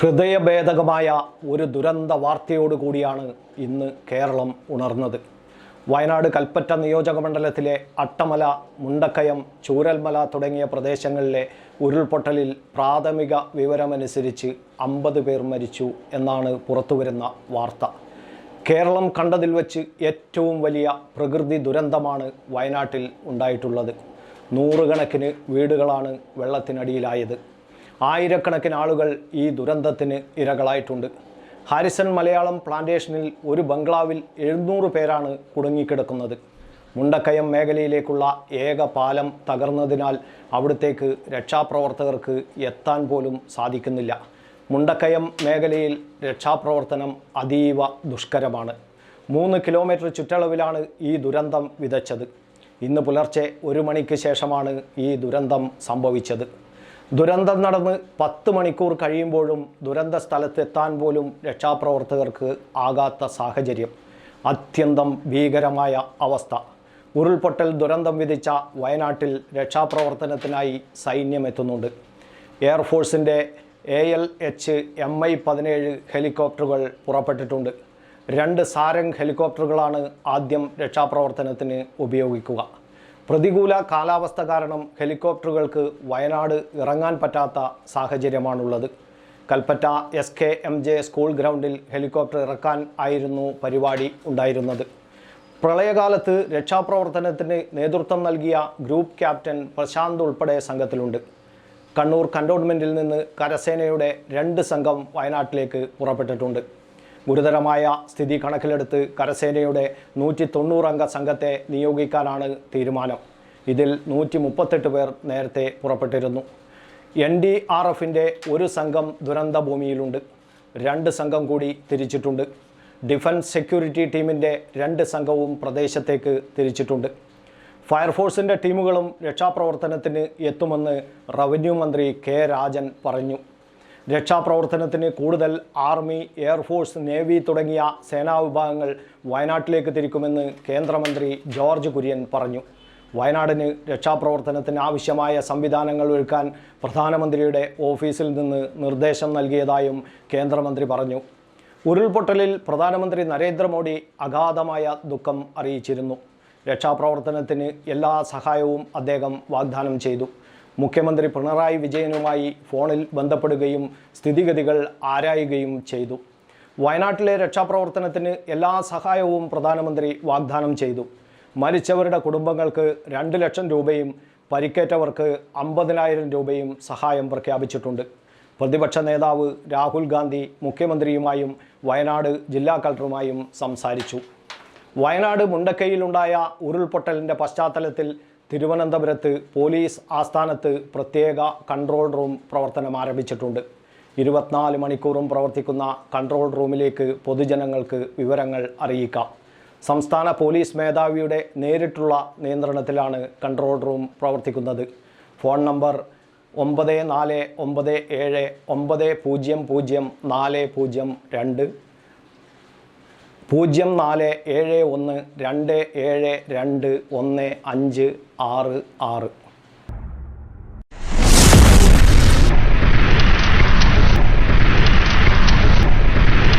ഹൃദയഭേദകമായ ഒരു ദുരന്ത വാർത്തയോടുകൂടിയാണ് ഇന്ന് കേരളം ഉണർന്നത്. വയനാട് കൽപ്പറ്റ നിയോജക മണ്ഡലത്തിലെ അട്ടമല മുണ്ടക്കയം ചൂരൽമല തുടങ്ങിയ പ്രദേശങ്ങളിലെ ഉരുൾപൊട്ടലിൽ പ്രാഥമിക വിവരമനുസരിച്ച് അമ്പത് പേർ മരിച്ചു എന്നാണ് പുറത്തുവരുന്ന വാർത്ത. കേരളം കണ്ടതിൽ വച്ച് ഏറ്റവും വലിയ പ്രകൃതി ദുരന്തമാണ് വയനാട്ടിൽ ഉണ്ടായിട്ടുള്ളത്. നൂറുകണക്കിന് വീടുകളാണ് വെള്ളത്തിനടിയിലായത്. ആയിരക്കണക്കിന് ആളുകൾ ഈ ദുരന്തത്തിന് ഇരകളായിട്ടുണ്ട്. ഹാരിസൺ മലയാളം പ്ലാന്റേഷനിൽ ഒരു ബംഗ്ലാവിൽ എഴുന്നൂറ് പേരാണ് കുടുങ്ങിക്കിടക്കുന്നത്. മുണ്ടക്കയം മേഖലയിലേക്കുള്ള ഏക പാലം തകർന്നതിനാൽ അവിടത്തേക്ക് രക്ഷാപ്രവർത്തകർക്ക് എത്താൻ പോലും സാധിക്കുന്നില്ല. മുണ്ടക്കയം മേഖലയിൽ രക്ഷാപ്രവർത്തനം അതീവ ദുഷ്കരമാണ്. മൂന്ന് കിലോമീറ്റർ ചുറ്റളവിലാണ് ഈ ദുരന്തം വിതച്ചത്. ഇന്ന് പുലർച്ചെ ഒരു മണിക്ക് ശേഷമാണ് ഈ ദുരന്തം സംഭവിച്ചത്. ദുരന്തം നടന്ന് പത്ത് മണിക്കൂർ കഴിയുമ്പോഴും ദുരന്ത സ്ഥലത്തെത്താൻ പോലും രക്ഷാപ്രവർത്തകർക്ക് ആകാത്ത സാഹചര്യം. അത്യന്തം ഭീകരമായ അവസ്ഥ. ഉരുൾപൊട്ടൽ ദുരന്തം വിധിച്ച വയനാട്ടിൽ രക്ഷാപ്രവർത്തനത്തിനായി സൈന്യം എത്തുന്നുണ്ട്. എയർഫോഴ്സിന്റെ A L H M I പതിനേഴ് ഹെലികോപ്റ്ററുകൾ പുറപ്പെട്ടിട്ടുണ്ട്. രണ്ട് സാരംഗ് ഹെലികോപ്റ്ററുകളാണ് ആദ്യം രക്ഷാപ്രവർത്തനത്തിന് ഉപയോഗിക്കുക. പ്രതികൂല കാലാവസ്ഥ കാരണം ഹെലികോപ്റ്ററുകൾക്ക് വയനാട് ഇറങ്ങാൻ പറ്റാത്ത സാഹചര്യമാണുള്ളത്. Kalpetta S K M J school ഗ്രൗണ്ടിൽ ഹെലികോപ്റ്റർ ഇറക്കാൻ ആയിരുന്നു പരിപാടി ഉണ്ടായിരുന്നത്. പ്രളയകാലത്ത് രക്ഷാപ്രവർത്തനത്തിന് നേതൃത്വം നൽകിയ ഗ്രൂപ്പ് ക്യാപ്റ്റൻ പ്രശാന്ത് ഉൾപ്പെടെ സംഘത്തിലുണ്ട്. കണ്ണൂർ കണ്ടോൺമെന്റിൽ നിന്ന് കരസേനയുടെ രണ്ട് സംഘം വയനാട്ടിലേക്ക് പുറപ്പെട്ടിട്ടുണ്ട്. ഗുരുതരമായ സ്ഥിതി കണക്കിലെടുത്ത് കരസേനയുടെ നൂറ്റി തൊണ്ണൂറംഗ സംഘത്തെ നിയോഗിക്കാനാണ് തീരുമാനം. ഇതിൽ നൂറ്റി മുപ്പത്തെട്ട് പേർ നേരത്തെ പുറപ്പെട്ടിരുന്നു. എൻ ഡി ആർ എഫിന്റെ ഒരു സംഘം ദുരന്ത ഭൂമിയിലുണ്ട് രണ്ട് സംഘം കൂടി തിരിച്ചിട്ടുണ്ട്. ഡിഫൻസ് സെക്യൂരിറ്റി ടീമിന്റെ രണ്ട് സംഘവും പ്രദേശത്തേക്ക് തിരിച്ചിട്ടുണ്ട്. ഫയർഫോഴ്സിന്റെ ടീമുകളും രക്ഷാപ്രവർത്തനത്തിന് എത്തുമെന്ന് റവന്യൂ മന്ത്രി കെ രാജൻ പറഞ്ഞു. രക്ഷാപ്രവർത്തനത്തിന് കൂടുതൽ ആർമി എയർഫോഴ്സ് നേവി തുടങ്ങിയ സേനാ വിഭാഗങ്ങൾ വയനാട്ടിലേക്ക് തിരിക്കുമെന്ന് കേന്ദ്രമന്ത്രി ജോർജ് കുര്യൻ പറഞ്ഞു. വയനാടിന് രക്ഷാപ്രവർത്തനത്തിന് ആവശ്യമായ സംവിധാനങ്ങൾ ഒരുക്കാൻ പ്രധാനമന്ത്രിയുടെ ഓഫീസിൽ നിന്ന് നിർദ്ദേശം നൽകിയതായും കേന്ദ്രമന്ത്രി പറഞ്ഞു. ഉരുൾപൊട്ടലിൽ പ്രധാനമന്ത്രി നരേന്ദ്രമോദി അഗാധമായ ദുഃഖം അറിയിച്ചിരുന്നു. രക്ഷാപ്രവർത്തനത്തിന് എല്ലാ സഹായവും അദ്ദേഹം വാഗ്ദാനം ചെയ്തു. മുഖ്യമന്ത്രി പിണറായി വിജയനുമായി ഫോണിൽ ബന്ധപ്പെടുകയും സ്ഥിതിഗതികൾ ആരായുകയും ചെയ്തു. വയനാട്ടിലെ രക്ഷാപ്രവർത്തനത്തിന് എല്ലാ സഹായവും പ്രധാനമന്ത്രി വാഗ്ദാനം ചെയ്തു. മരിച്ചവരുടെ കുടുംബങ്ങൾക്ക് രണ്ട് ലക്ഷം രൂപയും പരിക്കേറ്റവർക്ക് അമ്പതിനായിരം രൂപയും സഹായം പ്രഖ്യാപിച്ചിട്ടുണ്ട്. പ്രതിപക്ഷ നേതാവ് രാഹുൽ ഗാന്ധി മുഖ്യമന്ത്രിയുമായും വയനാട് ജില്ലാ കളക്ടറുമായും സംസാരിച്ചു. വയനാട് മുണ്ടക്കയിലുണ്ടായ ഉരുൾപൊട്ടലിന്റെ പശ്ചാത്തലത്തിൽ തിരുവനന്തപുരത്ത് പോലീസ് ആസ്ഥാനത്ത് പ്രത്യേക കൺട്രോൾ റൂം പ്രവർത്തനം ആരംഭിച്ചിട്ടുണ്ട്. ഇരുപത്തിനാല് മണിക്കൂറും പ്രവർത്തിക്കുന്ന കൺട്രോൾ റൂമിലേക്ക് പൊതുജനങ്ങൾക്ക് വിവരങ്ങൾ അറിയിക്കാം. സംസ്ഥാന പോലീസ് മേധാവിയുടെ നേരിട്ടുള്ള നിയന്ത്രണത്തിലാണ് കൺട്രോൾ റൂം പ്രവർത്തിക്കുന്നത്. ഫോൺ നമ്പർ ഒമ്പത് നാല് ഒമ്പത് ഏഴ് ഒമ്പത് പൂജ്യം പൂജ്യം നാല് പൂജ്യം രണ്ട്. പൂജ്യം നാല് ഏഴ് ഒന്ന് രണ്ട് ഏഴ് രണ്ട് ഒന്ന് അഞ്ച് ആറ് ആറ്.